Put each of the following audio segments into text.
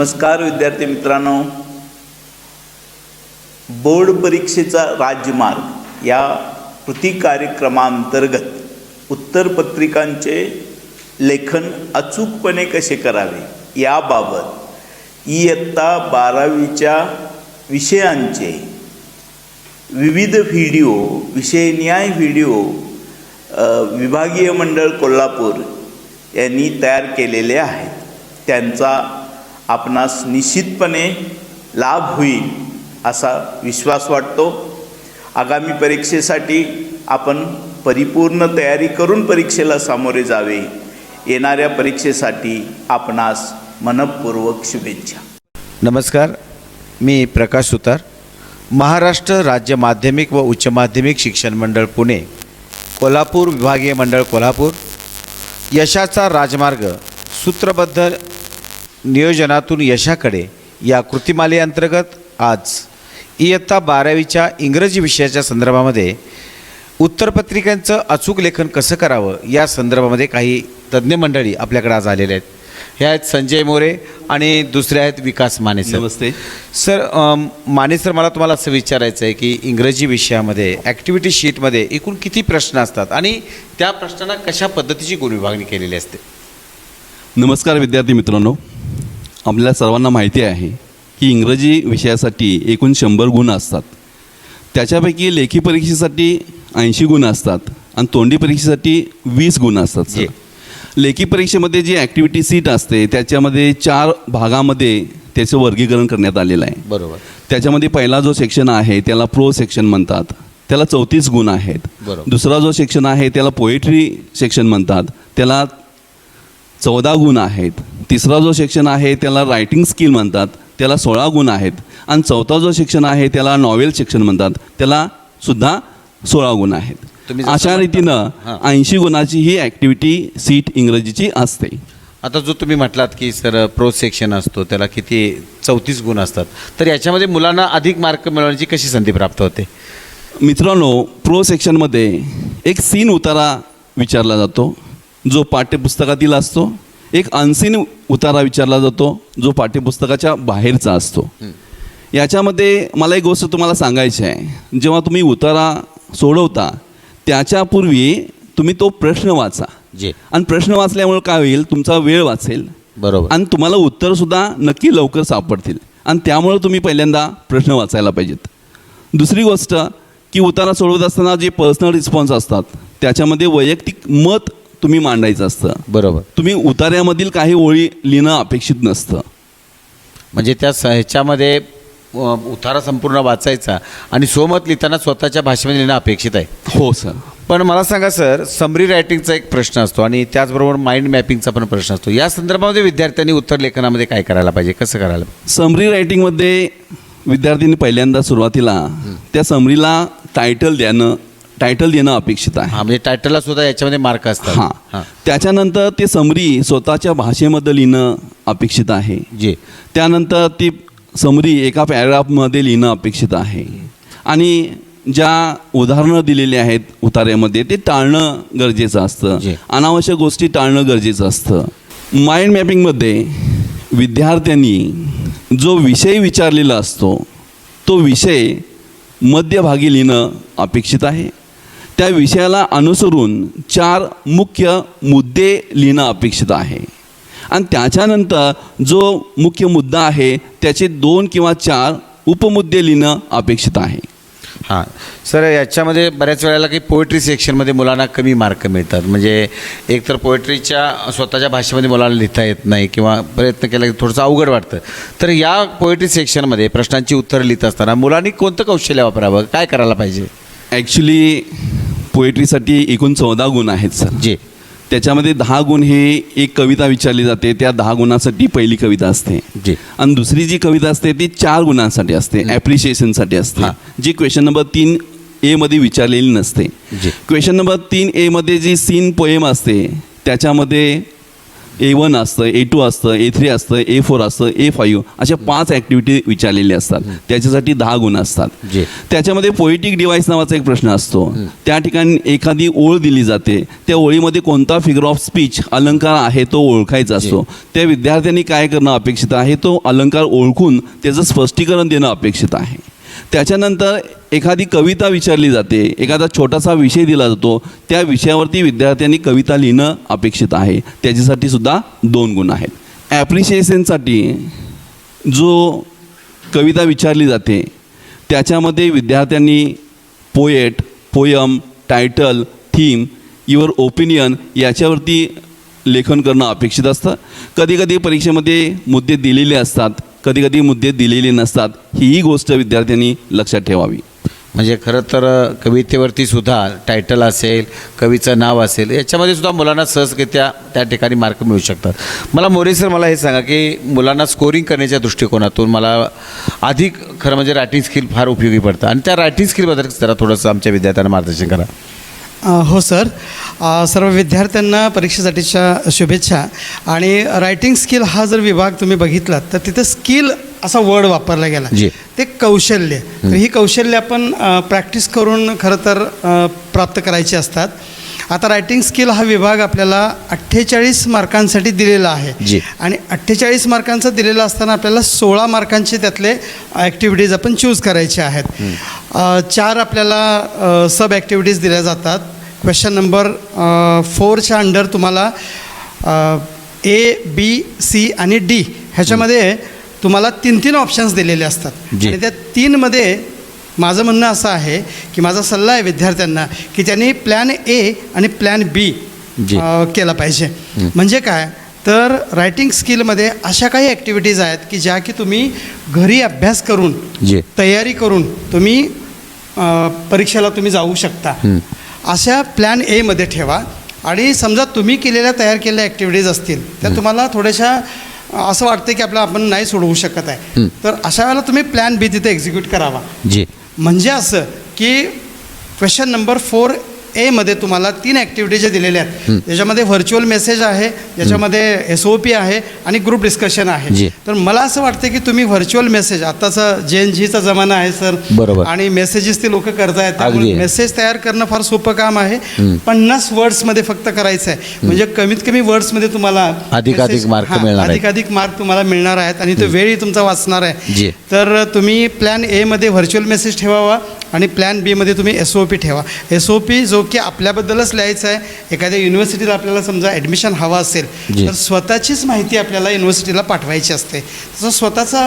नमस्कार विद्यार्थी मित्रांनो. बोर्ड परीक्षेचा राज्यमार्ग या कृती कार्यक्रमांतर्गत उत्तरपत्रिकांचे लेखन अचूकपणे कसे करावे याबाबत इयत्ता बारावीच्या विषयांचे विविध व्हिडिओ विषयन्याय व्हिडिओ विभागीय मंडळ कोल्हापूर यांनी तयार केलेले आहेत. त्यांचा आपणास निश्चितपणे लाभ होईल असा विश्वास वाटतो. आगामी परीक्षेसाठी आपण परिपूर्ण तयारी करून परीक्षेला सामोरे जावे. येणाऱ्या परीक्षेसाठी आपणास मनपूर्वक शुभेच्छा. नमस्कार मी प्रकाश सुतार. महाराष्ट्र राज्य माध्यमिक व उच्च माध्यमिक शिक्षण मंडळ पुणे कोल्हापूर विभागीय मंडळ कोल्हापूर. यशाचा राजमार्ग सूत्रबद्ध नियोजनातून यशाकडे या कृतिमालेअंतर्गत आज इयत्ता बारावीच्या इंग्रजी विषयाच्या संदर्भामध्ये उत्तरपत्रिकांचं अचूक लेखन कसं करावं या संदर्भामध्ये काही तज्ज्ञ मंडळी आपल्याकडे आज आलेले आहेत. हे आहेत संजय मोरे आणि दुसरे आहेत विकास माने सर. नमस्ते. सर माने सर मला तुम्हाला असं विचारायचं आहे की इंग्रजी विषयामध्ये ॲक्टिव्हिटी शीटमध्ये एकूण किती प्रश्न असतात आणि त्या प्रश्नांना कशा पद्धतीची गुणविभागणी केलेली असते? नमस्कार विद्यार्थी मित्रांनो. आपल्या सर्वांना माहिती आहे की इंग्रजी विषयासाठी एकूण शंभर गुण असतात. त्याच्यापैकी लेखी परीक्षेसाठी ऐंशी गुण असतात आणि तोंडी परीक्षेसाठी वीस गुण असतात. सर लेखी परीक्षेमध्ये जी ॲक्टिव्हिटी सीट असते त्याच्यामध्ये चार भागामध्ये त्याचं वर्गीकरण करण्यात आलेलं आहे. बरोबर. त्याच्यामध्ये पहिला जो सेक्शन आहे त्याला प्रो सेक्शन म्हणतात. त्याला चौतीस गुण आहेत. दुसरा जो सेक्शन आहे त्याला पोएट्री सेक्शन म्हणतात. त्याला चौदा गुण आहेत. तिसरा जो सेक्शन आहे त्याला रायटिंग स्किल म्हणतात. त्याला सोळा गुण आहेत. आणि चौथा जो सेक्शन आहे त्याला नॉवेल सेक्शन म्हणतात. त्याला सुद्धा सोळा गुण आहेत. अशा रीतीनं. ऐंशी गुणाची ही ॲक्टिव्हिटी सीट इंग्रजीची असते. आता जो तुम्ही म्हटलात की सर प्रो सेक्शन असतो त्याला किती चौतीस गुण असतात. तर याच्यामध्ये मुलांना अधिक मार्क मिळवण्याची कशी संधी प्राप्त होते? मित्रांनो प्रो सेक्शनमध्ये एक सीन उतारा विचारला जातो. जो पाठ्यपुस्तकातील असतो एक अनसीन उतारा विचारला जातो जो पाठ्यपुस्तकाच्या बाहेरचा असतो. याच्यामध्ये मला एक गोष्ट तुम्हाला सांगायची आहे. जेव्हा तुम्ही उतारा सोडवता त्याच्यापूर्वी तुम्ही तो प्रश्न वाचा. जे. आणि प्रश्न वाचल्यामुळे काय होईल? तुमचा वेळ वाचेल. बरोबर. आणि तुम्हाला उत्तरसुद्धा नक्की लवकर सापडतील. आणि त्यामुळे तुम्ही पहिल्यांदा प्रश्न वाचायला पाहिजेत. दुसरी गोष्ट की उतारा सोडवत असताना जे पर्सनल रिस्पॉन्स असतात त्याच्यामध्ये वैयक्तिक मत तुम्ही मांडायचं असतं. बरोबर. तुम्ही उतार्यामधील काही ओळी लिहिणं अपेक्षित नसतं. म्हणजे त्या स- ह्याच्यामध्ये अ, उतारा संपूर्ण वाचायचा आणि स्वमत लिहिताना स्वतःच्या भाषेमध्ये लिहिणं अपेक्षित आहे. हो सर. पण मला सांगा सर समरी रायटिंगचा एक प्रश्न असतो आणि त्याचबरोबर माइंड मॅपिंगचा पण प्रश्न असतो. या संदर्भामध्ये विद्यार्थ्यांनी उत्तर लेखनामध्ये काय करायला पाहिजे? कसं करायला पाहिजे? समरी रायटिंगमध्ये विद्यार्थ्यांनी पहिल्यांदा सुरुवातीला त्या समरीला टायटल देणं टायटल देणं अपेक्षित आहे. हा म्हणजे टायटलला सुद्धा याच्यामध्ये मार्क असतात. हां. हां. त्याच्यानंतर ते समरी स्वतःच्या भाषेमध्ये लिहिणं अपेक्षित आहे. जे. त्यानंतर ती समरी एका पॅराग्राफमध्ये लिहिणं अपेक्षित आहे. आणि ज्या उदाहरणं दिलेली आहेत उतार्यामध्ये ते टाळणं गरजेचं असतं. जी. अनावश्यक गोष्टी टाळणं गरजेचं असतं. माइंड मॅपिंगमध्ये विद्यार्थ्यांनी जो विषय विचारलेला असतो तो विषय मध्यभागी लिहिणं अपेक्षित आहे. त्या विषयाला अनुसरून चार मुख्य मुद्दे लिहिणं अपेक्षित आहे. आणि त्याच्यानंतर जो मुख्य मुद्दा आहे त्याचे दोन किंवा चार उपमुद्दे लिहिणं अपेक्षित आहे. हां. सर याच्यामध्ये बऱ्याच वेळेला काही पोएट्री सेक्शनमध्ये मुलांना कमी मार्क मिळतात. म्हणजे एकतर पोएट्रीच्या स्वतःच्या भाषेमध्ये मुलांना लिहिता येत नाही किंवा प्रयत्न केला की थोडंसं अवघड वाटतं. तर या पोएट्री सेक्शनमध्ये प्रश्नांची उत्तरं लिहित असताना मुलांनी कोणतं कौशल्य वापरावं? काय करायला पाहिजे? ॲक्च्युली पोएट्रीसाठी एकूण चौदा गुण आहेत सर. जे. त्याच्यामध्ये दहा गुण हे एक कविता विचारली जाते त्या दहा गुणासाठी पहिली कविता असते. जे. आणि दुसरी जी कविता असते ती चार गुणांसाठी असते ॲप्रिशिएशनसाठी असते. जी क्वेश्चन नंबर तीन एमध्ये विचारलेली नसते. जी. क्वेश्चन नंबर तीन एमध्ये जी सीन पोएम असते त्याच्यामध्ये ए वन असतं ए टू असतं ए थ्री असतं ए फोर असतं ए फाईव्ह अशा पाच ॲक्टिव्हिटी विचारलेल्या असतात. त्याच्यासाठी दहा गुण असतात. जी. त्याच्यामध्ये पोएटिक डिवाइस नावाचा एक प्रश्न असतो. त्या ठिकाणी एखादी ओळ दिली जाते. त्या ओळीमध्ये कोणता फिगर ऑफ स्पीच अलंकार आहे तो ओळखायचा असतो. त्या विद्यार्थ्यांनी काय करणं अपेक्षित आहे? तो अलंकार ओळखून त्याचं स्पष्टीकरण देणं अपेक्षित आहे. त्याच्यानंतर एखादी कविता विचारली जाते एखादा छोटासा विषय दिला जातो त्या विषयावरती विद्यार्थ्यांनी कविता लिहिणं अपेक्षित आहे. त्याच्यासाठी सुद्धा दोन गुण आहेत. ॲप्रिशिएशनसाठी जो कविता विचारली जाते त्याच्यामध्ये विद्यार्थ्यांनी poet poem title theme your opinion याच्यावरती लेखन करणं अपेक्षित असतं. कधीकधी परीक्षेमध्ये मुद्दे दिलेले असतात. कधीकधी मुद्दे दिलेले नसतात हीही गोष्ट विद्यार्थ्यांनी लक्षात ठेवावी. म्हणजे खरं तर कवितेवरती सुद्धा टायटल असेल कवीचं नाव असेल याच्यामध्ये सुद्धा मुलांना सहजरित्या त्या ठिकाणी मार्क मिळू शकतात. मला मोरे सर मला हे सांगा की मुलांना स्कोरिंग करण्याच्या दृष्टिकोनातून मला अधिक खरं म्हणजे रायटिंग स्किल फार उपयोगी पडतं. आणि त्या रायटिंग स्किलबद्दल जरा थोडंसं आमच्या विद्यार्थ्यांना मार्गदर्शन करा. हो सर. सर्व विद्यार्थ्यांना परीक्षेसाठीच्या शुभेच्छा. आणि रायटिंग स्किल हा जर विभाग तुम्ही बघितलात तर तिथे स्किल असा वर्ड वापरला गेला. ते कौशल्य. तर ही कौशल्य आपण प्रॅक्टिस करून खरं तर प्राप्त करायची असतात. आता रायटिंग स्किल हा विभाग आपल्याला अठ्ठेचाळीस मार्कांसाठी दिलेला आहे. आणि अठ्ठेचाळीस मार्कांचा दिलेला असताना आपल्याला सोळा मार्कांचे त्यातले ॲक्टिव्हिटीज आपण चूज करायचे आहेत. चार आपल्याला सब ॲक्टिव्हिटीज दिल्या जातात क्वेश्चन नंबर फोरच्या अंडर तुम्हाला ए बी सी आणि डी ह्याच्यामध्ये तुम्हाला तीन तीन ऑप्शन्स दिलेले असतात. आणि त्या तीनमध्ये माझं म्हणणं असं आहे की माझा सल्ला आहे विद्यार्थ्यांना की त्यांनी प्लॅन ए आणि प्लॅन बी. केला पाहिजे म्हणजे काय तर रायटिंग स्किलमध्ये अशा काही ॲक्टिव्हिटीज आहेत की ज्या की तुम्ही घरी अभ्यास करून. तयारी करून तुम्ही परीक्षेला तुम्ही जाऊ शकता. अशा प्लॅन एमध्ये ठेवा. आणि समजा तुम्ही केलेल्या तयार केलेल्या ॲक्टिव्हिटीज असतील त्या तुम्हाला थोड्याशा असं वाटतं की आपलं आपण नाही सोडवू शकत आहे. तर अशा वेळेला तुम्ही प्लॅन बी तिथे एक्झिक्यूट करावा. जी. म्हणजे असं की क्वेश्चन नंबर फोर एमध्ये तुम्हाला तीन ॲक्टिव्हिटी ज्या दिलेल्या आहेत. त्याच्यामध्ये व्हर्च्युअल मेसेज आहे ज्याच्यामध्ये एस ओ पी आहे आणि ग्रुप डिस्कशन जी. आहे तर मला असं वाटतं की तुम्ही व्हर्च्युअल मेसेज आताचा जे एन जीचा जमाना आहे सर बरोबर. आणि मेसेजेस ते लोक करतायत. त्यामुळे मेसेज तयार करणं फार सोपं काम आहे. पन्नास वर्ड्समध्ये फक्त करायचं आहे म्हणजे कमीत कमी वर्ड्समध्ये तुम्हाला अधिकाधिक आहेत. अधिकाधिक मार्क तुम्हाला मिळणार आहेत आणि तो वेळही तुमचा वाचणार जी. आहे तर तुम्ही प्लॅन एमध्ये व्हर्च्युअल मेसेज ठेवावा आणि प्लॅन बीमध्ये तुम्ही एस ओ पी ठेवा. एस ओ पी जो की आपल्याबद्दलच लिहायचा आहे. एखाद्या युनिव्हर्सिटीला आपल्याला समजा ॲडमिशन हवा असेल. तर स्वतःचीच माहिती आपल्याला युनिव्हर्सिटीला पाठवायची असते. तसं स्वतःचा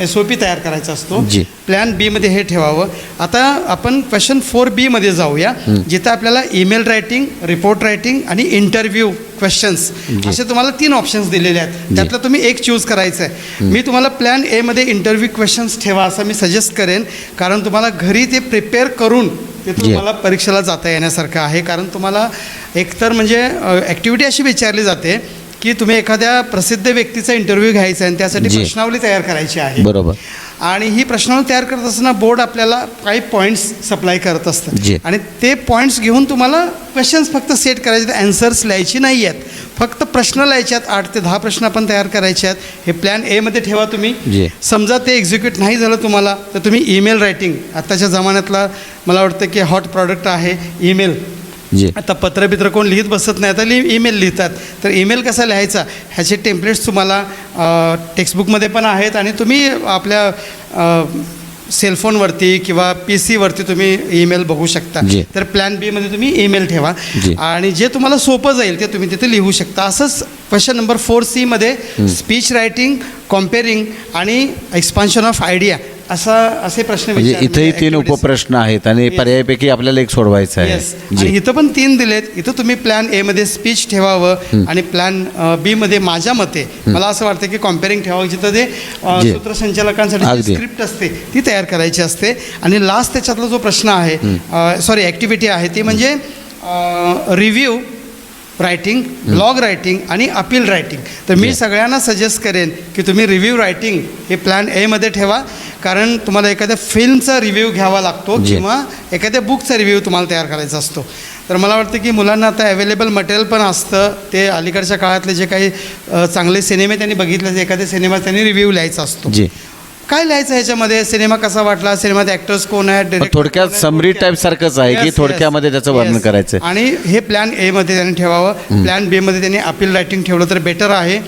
एस ओ पी तयार करायचा असतो. प्लॅन बीमध्ये हे ठेवावं. आता आपण क्वेश्चन फोर बीमध्ये जाऊया जिथं आपल्याला ईमेल रायटिंग रिपोर्ट रायटिंग आणि इंटरव्ह्यू क्वेश्चन्स असे तुम्हाला तीन ऑप्शन्स दिलेले आहेत. त्यातलं तुम्ही एक चूज करायचं आहे. मी तुम्हाला प्लॅन एमध्ये इंटरव्ह्यू क्वेश्चन्स ठेवा असं मी सजेस्ट करेन. कारण तुम्हाला घरी ते प्रिपेअर करून ते. तुम्हाला परीक्षेला जाता येण्यासारखं आहे कारण तुम्हाला एकतर म्हणजे ॲक्टिव्हिटी अशी विचारली जाते की तुम्ही एखाद्या प्रसिद्ध व्यक्तीचा इंटरव्ह्यू घ्यायचा आहे आणि त्यासाठी. प्रश्नावली तयार करायची आहे बरोबर आणि ही प्रश्नावली तयार करत असताना बोर्ड आपल्याला काही पॉईंट्स सप्लाय करत जी. असतं आणि ते पॉईंट्स घेऊन तुम्हाला क्वेश्चन्स फक्त सेट करायचे ॲन्सर्स लिहायची नाही आहेत फक्त प्रश्न आहेत आठ ते दहा प्रश्न आपण तयार करायचे आहेत हे प्लॅन एमध्ये ठेवा. तुम्ही. समजा ते एक्झिक्यूट नाही झालं तुम्हाला तर तुम्ही ईमेल रायटिंग आत्ताच्या जमान्यातला मला वाटतं की हॉट प्रॉडक्ट आहे ईमेल जी. आता पत्रबित्र कोण लिहित बसत नाही आता लि ईमेल लिहितात. तर ईमेल कसा लिहायचा? ह्याचे टेम्पलेट्स तुम्हाला टेक्स्टबुकमध्ये पण आहेत आणि तुम्ही आपल्या सेलफोनवरती किंवा पी सीवरती तुम्ही ईमेल बघू शकता जी. तर प्लॅन बीमध्ये तुम्ही ईमेल ठेवा जी. आणि जे तुम्हाला सोपं जाईल ते तुम्ही तिथे लिहू शकता असंच क्वेश्चन नंबर फोर सीमध्ये स्पीच रायटिंग कॉम्पेरिंग आणि एक्सपान्शन ऑफ आयडिया असा असे प्रश्न म्हणजे इथंही तीन. उपप्रश्न आहेत आणि. पर्यायापैकी आपल्याला एक सोडवायचा आहे. इथं पण तीन दिलेत. इथं तुम्ही प्लॅन ए मध्ये स्पीच ठेवावं आणि प्लॅन बी मध्ये माझ्या मते. मला असं वाटतं की कॉम्पेरिंग ठेवावं. जिथं ते. सूत्रसंचालकांसाठी. स्क्रिप्ट असते ती तयार करायची असते. आणि लास्ट त्याच्यातला जो प्रश्न आहे सॉरी ॲक्टिव्हिटी आहे ती म्हणजे रिव्ह्यू रायटिंग ब्लॉग रायटिंग आणि अपील रायटिंग तर मी. सगळ्यांना सजेस्ट करेन की तुम्ही रिव्ह्यू रायटिंग हे प्लॅन एमध्ये ठेवा. कारण तुम्हाला एखाद्या फिल्मचा रिव्ह्यू घ्यावा लागतो. किंवा एखाद्या बुकचा रिव्ह्यू तुम्हाला तयार करायचा असतो. तर मला वाटतं की मुलांना आता अवेलेबल मटेरियल पण असतं. ते अलीकडच्या काळातले जे काही चांगले सिनेमे त्यांनी बघितले ते एखादे सिनेमा त्यांनी रिव्ह्यू लिहायचा असतो. काय लिहायचं ह्याच्यामध्ये? सिनेमा कसा वाटला? सिनेमात ॲक्टर्स कोण आहेत? director थोडक्यात कोण आहेत, समरी टाईप सारखंच आहे की Yes, yes. थोडक्यामध्ये त्याचं वर्णन Yes. करायचं आणि हे प्लॅन ए मध्ये त्यांनी ठेवावं. प्लॅन बी मध्ये त्यांनी अपील रायटिंग ठेवलं तर बेटर आहे.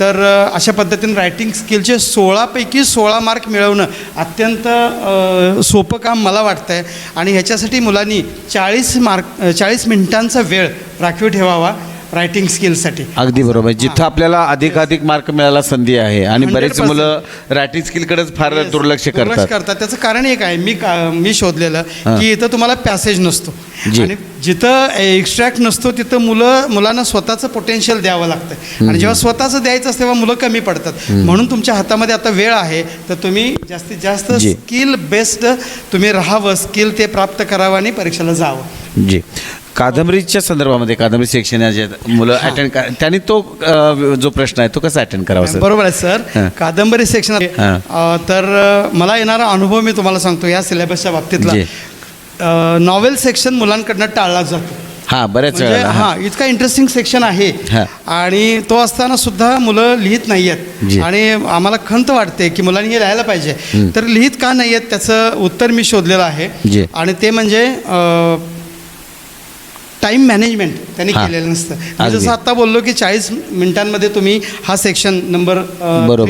तर अ, अशा पद्धतीने रायटिंग स्किलचे सोळापैकी सोळा मार्क मिळवणं अत्यंत अ, सोपं काम मला वाटतं आहे आणि ह्याच्यासाठी मुलांनी चाळीस मार्क चाळीस मिनिटांचा वेळ राखीव ठेवावा. रायटिंग स्किलसाठी अगदी बरोबर. जिथं आपल्याला अधिकाधिक मार्क मिळायला संधी आहे आणि 100% बरेच मुलं रायटिंग स्किलकडेच फार. दुर्लक्ष करतात. करतात. त्याचं कारण एक आहे मी मी शोधलेलं. की इथं तुम्हाला पॅसेज नसतो. आणि जिथं एक्स्ट्रॅक्ट नसतो तिथं मुलं मुलांना स्वतःचं पोटेन्शियल द्यावं लागतं आणि जेव्हा स्वतःचं द्यायचं असतं तेव्हा मुलं कमी पडतात. म्हणून तुमच्या हातामध्ये आता वेळ आहे तर तुम्ही जास्तीत जास्त. स्किल बेस्ड तुम्ही राहावं स्किल ते प्राप्त करावं आणि परीक्षेला जावं. जी. कादंबरीच्या संदर्भामध्ये कादंबरी सेक्शन जे मुलं अटेंड त्यांनी तो अ, जो प्रश्न आहे तो कसा अटेंड करावा सर बरोबर आहे सर. कादंबरी सेक्शन. तर अ, मला येणारा अनुभव मी तुम्हाला सांगतो या सिलेबसच्या बाबतीतला जी. नॉवेल सेक्शन मुलांकडनं टाळला जातो हां बऱ्याच म्हणजे वेळेला हां. इतका इंटरेस्टिंग सेक्शन आहे हा. आणि तो असताना सुद्धा मुलं लिहित नाही आहेत. आणि आम्हाला खंत वाटते की मुलांनी हे लिहायला पाहिजे तर लिहित का नाही आहेत त्याचं उत्तर मी शोधलेलं आहे. आणि ते म्हणजे टाईम मॅनेजमेंट त्यांनी. केलेलं नसतं मी. जसं आता बोललो की चाळीस मिनिटांमध्ये तुम्ही हा सेक्शन नंबर.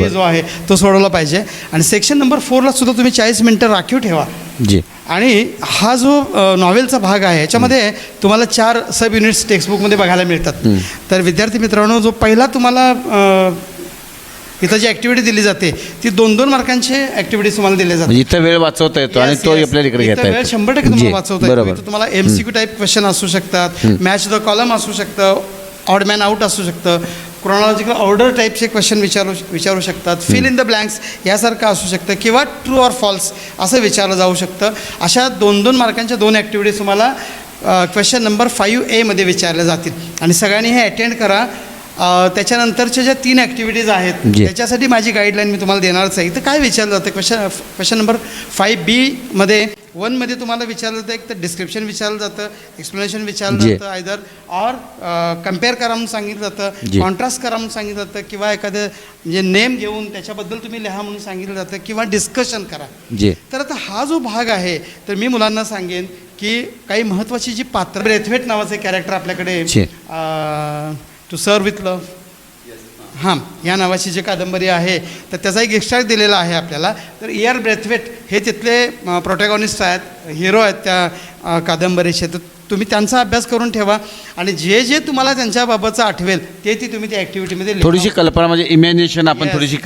जो आहे तो सोडवला पाहिजे आणि सेक्शन नंबर फोरला सुद्धा तुम्ही चाळीस मिनिटं राखीव ठेवा जी आणि हा जो नॉवेलचा भाग आहे याच्यामध्ये तुम्हाला चार सब युनिट्स टेक्स्टबुकमध्ये बघायला मिळतात तर विद्यार्थी मित्रांनो जो पहिला तुम्हाला इथं जी ॲक्टिव्हिटी दिली जाते ती दोन दोन मार्कांची ॲक्टिव्हिटीज तुम्हाला दिल्या जातात. म्हणजे इथं वेळ वाचवता येतो आणि तो yes. आपल्याला इकडे घेता वेळ येतो शंभर टक्के जी, तुम्हाला वाचवता येतो. बरोबर. तुम्हाला M C Q type question असू शकतात मॅच द कॉलम असू शकतं ऑड मॅन आउट असू शकतं. क्रोनॉलॉजिकल ऑर्डर टाईपचे क्वेश्चन विचारू विचारू शकतात. फिल इन द ब्लँक्स यासारखं असू शकतं किंवा ट्रू ऑर फॉल्स असं विचारलं जाऊ शकतं. अशा दोन दोन मार्कांच्या दोन ॲक्टिव्हिटीज तुम्हाला क्वेश्चन नंबर फाईव्ह एमध्ये विचारल्या जातील. आणि सगळ्यांनी हे अटेंड करा. त्याच्यानंतरच्या ज्या तीन ॲक्टिव्हिटीज आहेत. त्याच्यासाठी माझी गाईडलाईन मी तुम्हाला देणारच आहे इथं काय विचारलं जातं क्वेश्चन क्वेश्चन नंबर फाईव्ह बीमध्ये वनमध्ये तुम्हाला विचारलं जातं एक तर डिस्क्रिप्शन विचारलं जातं एक्सप्लेनेशन विचारलं. जातं आयदर ऑर कंपेअर करा म्हणून सांगितलं. जातं कॉन्ट्रास्ट करा म्हणून सांगितलं जातं किंवा एखादं म्हणजे नेम घेऊन त्याच्याबद्दल तुम्ही लिहा म्हणून सांगितलं जातं किंवा डिस्कशन करा तर आता हा जो भाग आहे तर मी मुलांना सांगेन की काही महत्त्वाची जी पात्र ब्रेथवेट नावाचे कॅरेक्टर आपल्याकडे. टू सर्व विथ लव हां या नावाची जी कादंबरी आहे तर त्याचा एक एक्स्ट्रा दिलेला आहे आपल्याला. तर इयर ब्रेथवेट हे तिथले प्रोटॅगॉनिस्ट आहेत हिरो आहेत त्या कादंबरीचे. तर तुम्ही त्यांचा अभ्यास करून ठेवा. आणि जे जे तुम्हाला त्यांच्याबाबतचं आठवेल ते ती तुम्ही त्या ॲक्टिव्हिटीमध्ये. थोडीशी कल्पना म्हणजे इमॅजिनेशन आपण Yes, थोडीशी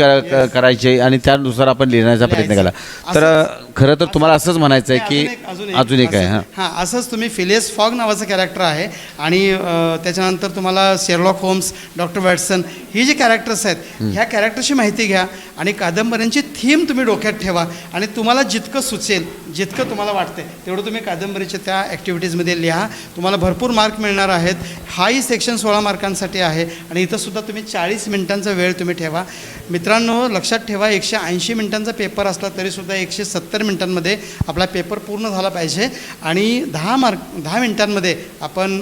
करायची आणि त्यानुसार आपण लिहिण्याचा प्रयत्न केला. लिहायचं. तर खरं तर तुम्हाला असंच म्हणायचं आहे की अजून एक- अजून एक. आहे असं- हां. हां असंच तुम्ही फिलियस फॉग नावाचं कॅरेक्टर आहे आणि अ, त्याच्यानंतर तुम्हाला शेरलॉक होम्स डॉक्टर वॅटसन ही जी कॅरेक्टर्स आहेत ह्या कॅरेक्टरची माहिती घ्या आणि कादंबऱ्यांची थीम तुम्ही डोक्यात ठेवा आणि तुम्हाला जितकं सुचेल जितकं तुम्हाला वाटतंय तेवढं तुम्ही कादंबरीच्या त्या ॲक्टिव्हिटीजमध्ये लिहा. तुम्हाला भरपूर मार्क मिळणार आहेत हाही सेक्शन सोळा मार्कांसाठी आहे. आणि इथं सुद्धा तुम्ही चाळीस मिनिटांचा वेळ तुम्ही ठेवा. मित्रांनो लक्षात ठेवा एकशे ऐंशी मिनिटांचा पेपर असला तरीसुद्धा एकशे सत्तर मिनिटांमध्ये आपला पेपर पूर्ण झाला पाहिजे. आणि दहा मार्क दहा मिनिटांमध्ये आपण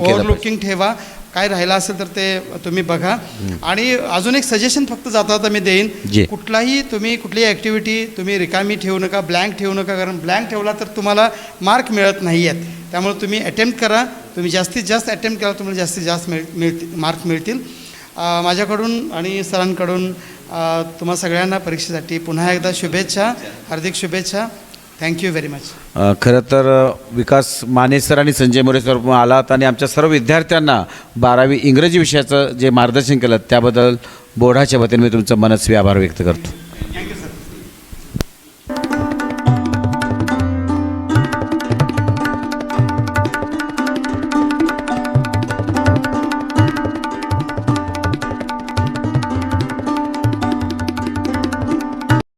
पाहिजे. ओव्हरलुकिंग ठेवा. काय राहिलं असेल तर ते तुम्ही बघा. आणि अजून एक सजेशन फक्त जाता जाता मी देईन. कुठलाही तुम्ही कुठलीही ॲक्टिव्हिटी तुम्ही रिकामी ठेवू नका ब्लँक ठेवू नका कारण ब्लँक ठेवला तर तुम्हाला मार्क मिळत नाही आहेत. त्यामुळे तुम्ही अटेम्प्ट करा. तुम्ही जास्तीत जास्त अटेम्प्ट करा तुम्हाला जास्तीत जास्त मिळ मिळतील मार्क मिळतील. माझ्याकडून आणि सरांकडून तुम्हा सगळ्यांना परीक्षेसाठी पुन्हा एकदा शुभेच्छा हार्दिक शुभेच्छा. थँक्यू व्हेरी मच खरं तर विकास माने सर आणि संजय मोरे सर आलात आणि आमच्या सर्व विद्यार्थ्यांना बारावी इंग्रजी विषयाचं जे मार्गदर्शन केलं त्याबद्दल बोर्डाच्या वतीने मी तुमचं मनस्वी आभार व्यक्त करतो.